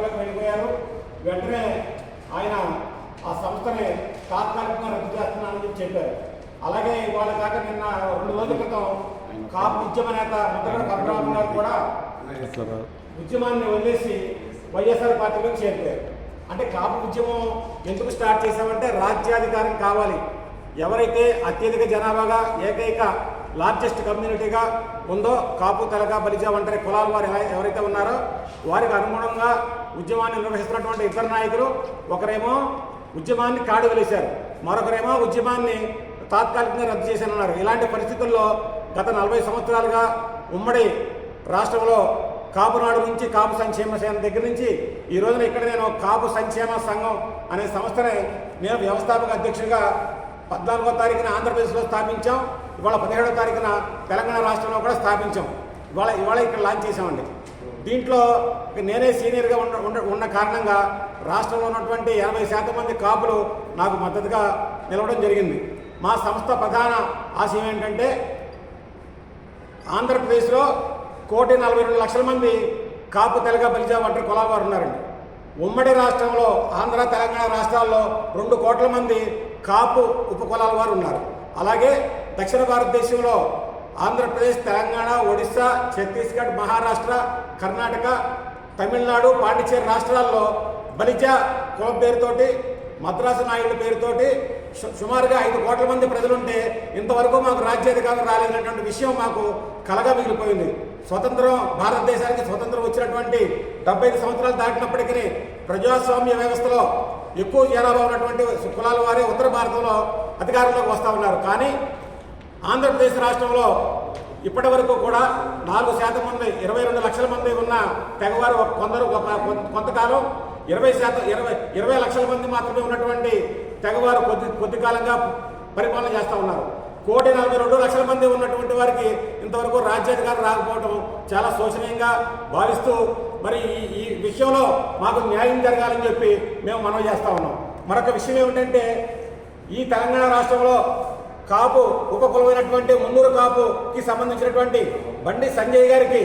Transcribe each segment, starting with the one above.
పనులకు వెళ్ళిపోయారు. వెంటనే ఆయన ఆ సంస్థని తాత్కాలికంగా రద్దు చేస్తున్నానని చెప్పారు. అలాగే ఇవాళ కాక నిన్న రెండు రోజుల క్రితం కాపు ఉద్యమ నేత ముద్రగడ కరుణారావు గారు కూడా ఉద్యమాన్ని వదిలేసి వైఎస్ఆర్ పార్టీలోకి చేరిపోయారు. అంటే కాపు ఉద్యమం ఎందుకు స్టార్ట్ చేశామంటే రాజ్యాధికారం కావాలి. ఎవరైతే అత్యధిక జనాభాగా ఏకైక లార్జెస్ట్ కమ్యూనిటీగా ఉందో కాపు తెలగా బలిజా వంటి కులాల వారు ఎవరైతే ఉన్నారో వారికి అనుగుణంగా ఉద్యమాన్ని నిర్వహిస్తున్నటువంటి ఇద్దరు నాయకులు ఒకరేమో ఉద్యమాన్ని కాడు వెలిశారు మరొకరేమో ఉద్యమాన్ని తాత్కాలికంగా రద్దు చేశానన్నారు. ఇలాంటి పరిస్థితుల్లో గత నలభై సంవత్సరాలుగా ఉమ్మడి రాష్ట్రంలో కాపునాడు నుంచి కాపు సంక్షేమ సేన దగ్గర నుంచి ఈ రోజున ఇక్కడ నేను కాపు సంక్షేమ సంఘం అనే సంస్థని నేను వ్యవస్థాపక అధ్యక్షుడిగా పద్నాలుగో తారీఖున ఆంధ్రప్రదేశ్లో స్థాపించాం. ఇవాళ పదిహేడో తారీఖున తెలంగాణ రాష్ట్రంలో కూడా స్థాపించాం. ఇవాళ ఇవాళ ఇక్కడ లాంచ్ చేసామండి దీంట్లో నేనే సీనియర్గా ఉన్న ఉన్న- ఉన్న కారణంగా రాష్ట్రంలో ఉన్నటువంటి ఎనభై శాతం మంది కాపులు నాకు మద్దతుగా నిలవడం జరిగింది. మా సంస్థ ప్రధాన ఆశయం ఏంటంటే ఆంధ్రప్రదేశ్లో కోటి నలభై రెండు లక్షల మంది కాపు తెలగ బలిజా వంటి కులాలవారు ఉన్నారండి. ఉమ్మడి రాష్ట్రంలో ఆంధ్ర తెలంగాణ రాష్ట్రాల్లో రెండు కోట్ల మంది కాపు ఉపకులాల వారు ఉన్నారు. అలాగే దక్షిణ భారతదేశంలో ఆంధ్రప్రదేశ్ తెలంగాణ ఒడిశా ఛత్తీస్గఢ్ మహారాష్ట్ర కర్ణాటక తమిళనాడు పాండిచేరి రాష్ట్రాల్లో బలిజ కుల పేరుతోటి మద్రాసు నాయుడు పేరుతోటి సుమారుగా ఐదు కోట్ల మంది ప్రజలుంటే ఇంతవరకు మాకు రాజ్యాధికారం రాలేదన్నటువంటి విషయం మాకు కలగా మిగిలిపోయింది. స్వతంత్రం భారతదేశానికి స్వతంత్రం వచ్చినటువంటి డెబ్బై ఐదు సంవత్సరాలు దాటినప్పటికీ ప్రజాస్వామ్య వ్యవస్థలో ఎక్కువ జనాభా ఉన్నటువంటి కులాల వారే ఉత్తర భారతంలో అధికారంలోకి వస్తూ ఉన్నారు. కానీ ఆంధ్రప్రదేశ్ రాష్ట్రంలో ఇప్పటి వరకు కూడా నాలుగు శాతం మంది ఇరవై రెండు లక్షల మంది ఉన్న తెగవారు ఒక- కొందరు ఒక కొంతకాలం ఇరవై శాతం ఇరవై ఇరవై లక్షల మంది మాత్రమే ఉన్నటువంటి తెగవారు కొద్ది కొద్ది కాలంగా పరిపాలన చేస్తూ ఉన్నారు. కోటి నలభై రెండు లక్షల మంది ఉన్నటువంటి వారికి ఇంతవరకు రాజ్యాధికారం రాకపోవడం చాలా శోచనీయంగా భావిస్తూ మరి ఈ ఈ విషయంలో మాకు న్యాయం జరగాలని చెప్పి మేము మనవి చేస్తా ఉన్నాం. మరొక విషయం ఏమిటంటే ఈ తెలంగాణ రాష్ట్రంలో కాపు ఉపకులమైనటువంటి మున్నూరు కాపుకి సంబంధించినటువంటి బండి సంజయ్ గారికి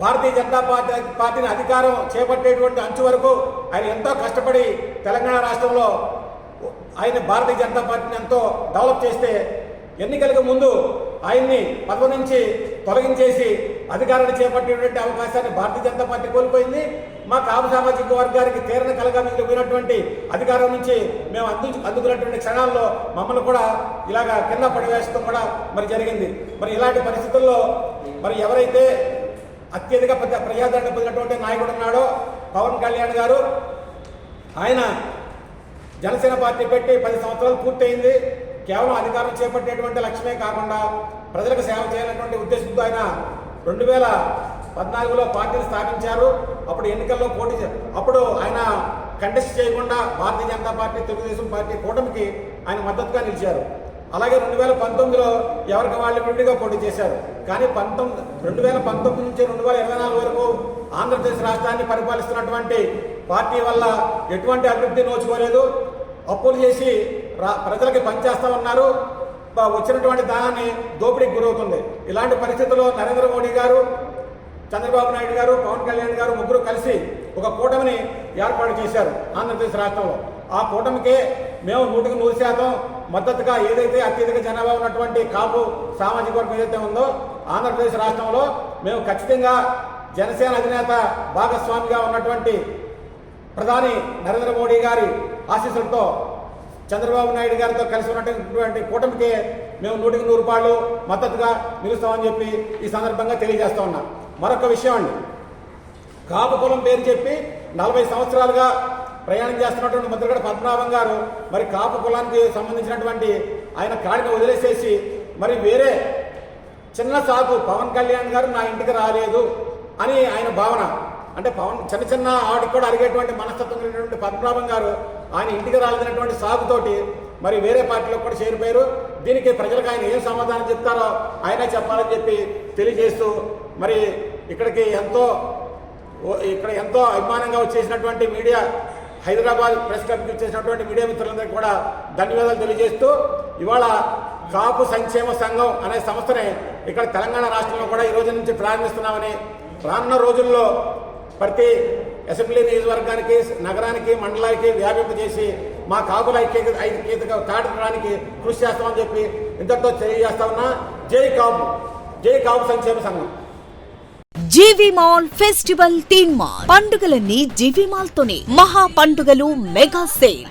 భారతీయ జనతా పార్టీ పార్టీని అధికారం చేపట్టేటువంటి అంచు వరకు ఆయన ఎంతో కష్టపడి తెలంగాణ రాష్ట్రంలో ఆయన భారతీయ జనతా పార్టీని ఎంతో డెవలప్ చేస్తే ఎన్నికలకు ముందు ఆయన్ని పదవి నుంచి తొలగించేసి అధికారాన్ని చేపట్టేటువంటి అవకాశాన్ని భారతీయ జనతా పార్టీ కోల్పోయింది. మా కాపు సామాజిక వర్గానికి తీరణ కలగా మిగిలిపోయినటువంటి అధికారం నుంచి మేము అందు అందుకున్నటువంటి క్షణాల్లో మమ్మల్ని కూడా ఇలాగా కింద పడివేస్తూ కూడా మరి జరిగింది. మరి ఇలాంటి పరిస్థితుల్లో మరి ఎవరైతే అత్యధిక ప్రజాదరణ పొందినటువంటి నాయకుడు ఉన్నాడో పవన్ కళ్యాణ్ గారు ఆయన జనసేన పార్టీ పెట్టి పది సంవత్సరాలు పూర్తయింది. కేవలం అధికారం చేపట్టేటువంటి లక్ష్యమే కాకుండా ప్రజలకు సేవ చేయాలన్నటువంటి ఉద్దేశంతో ఆయన రెండు వేల పద్నాలుగులో పార్టీని స్థాపించారు. అప్పుడు ఎన్నికల్లో పోటీ అప్పుడు ఆయన కంటెస్ట్ చేయకుండా భారతీయ జనతా పార్టీ తెలుగుదేశం పార్టీ కూటమికి ఆయన మద్దతుగా నిలిచారు. అలాగే రెండు వేల పంతొమ్మిదిలో ఎవరికి వాళ్ళు విడిగా పోటీ చేశారు. కానీ పంతొమ్మిది రెండు వేల పంతొమ్మిది నుంచి రెండు వేల ఇరవై నాలుగు వరకు ఆంధ్రప్రదేశ్ రాష్ట్రాన్ని పరిపాలిస్తున్నటువంటి పార్టీ వల్ల ఎటువంటి అభివృద్ధి నోచుకోలేదు. అప్పులు చేసి ప్రజలకి పనిచేస్తా ఉన్నారు వచ్చినటువంటి దానాన్ని దోపిడీకి గురవుతుంది. ఇలాంటి పరిస్థితుల్లో నరేంద్ర మోడీ గారు చంద్రబాబు నాయుడు గారు పవన్ కళ్యాణ్ గారు ముగ్గురు కలిసి ఒక కూటమిని ఏర్పాటు చేశారు ఆంధ్రప్రదేశ్ రాష్ట్రంలో. ఆ కూటమికే మేము నూటికి నూరు శాతం మద్దతుగా ఏదైతే అత్యధిక జనాభా ఉన్నటువంటి కాపు సామాజిక వర్గం ఏదైతే ఉందో ఆంధ్రప్రదేశ్ రాష్ట్రంలో మేము ఖచ్చితంగా జనసేన అధినేత భాగస్వామిగా ఉన్నటువంటి ప్రధాని నరేంద్ర మోడీ గారి ఆశీస్సులతో చంద్రబాబు నాయుడు గారితో కలిసి ఉన్నటువంటి కూటమికి మేము నూటికి నూరు రూపాయలు మద్దతుగా నిలుస్తామని చెప్పి ఈ సందర్భంగా తెలియజేస్తా ఉన్నాం. మరొక విషయం అండి. కాపు కులం పేరు చెప్పి నలభై సంవత్సరాలుగా ప్రయాణం చేస్తున్నటువంటి ముద్రగడ పద్మనాభం గారు మరి కాపు కులానికి సంబంధించినటువంటి ఆయన కాడిని వదిలేసేసి మరి వేరే చిన్న సాకు పవన్ కళ్యాణ్ గారు నా ఇంటికి రాలేదు అని ఆయన భావన. అంటే పవన్ చిన్న చిన్న ఆడికి కూడా అడిగేటువంటి మనస్తత్వం కలిగినటువంటి పద్మనాభం గారు ఆయన ఇంటికి రాలేదన్నటువంటి సాగుతోటి మరి వేరే పార్టీలో కూడా చేరిపోయారు. దీనికి ప్రజలకు ఆయన ఏం సమాధానం చెప్తారో ఆయనే చెప్పాలని చెప్పి తెలియజేస్తూ మరి ఇక్కడికి ఎంతో ఇక్కడ ఎంతో అభిమానంగా వచ్చేసినటువంటి మీడియా హైదరాబాద్ ప్రెస్ క్లబ్కి వచ్చేసినటువంటి మీడియా మిత్రులందరికీ కూడా ధన్యవాదాలు తెలియజేస్తూ ఇవాళ కాపు సంక్షేమ సంఘం అనే సంస్థని ఇక్కడ తెలంగాణ రాష్ట్రంలో కూడా ఈ రోజు నుంచి ప్రారంభిస్తున్నామని రానున్న రోజుల్లో ప్రతి అసెంబ్లీ నియోజకవర్గానికి నగరానికి మండలానికి వ్యాపింపజేసి మా కాపుల ఐక్యత ఐక్యతగా తాటడానికి కృషి చేస్తామని చెప్పి ఇంతటితో తెలియజేస్తా ఉన్నా. జై కాపు. Jai Kapu Sankshema Sangham. GV mall festival theme mall పండుగలన్నీ జీవి మాల్ తోనే మహా పండుగలు మెగా సేల్.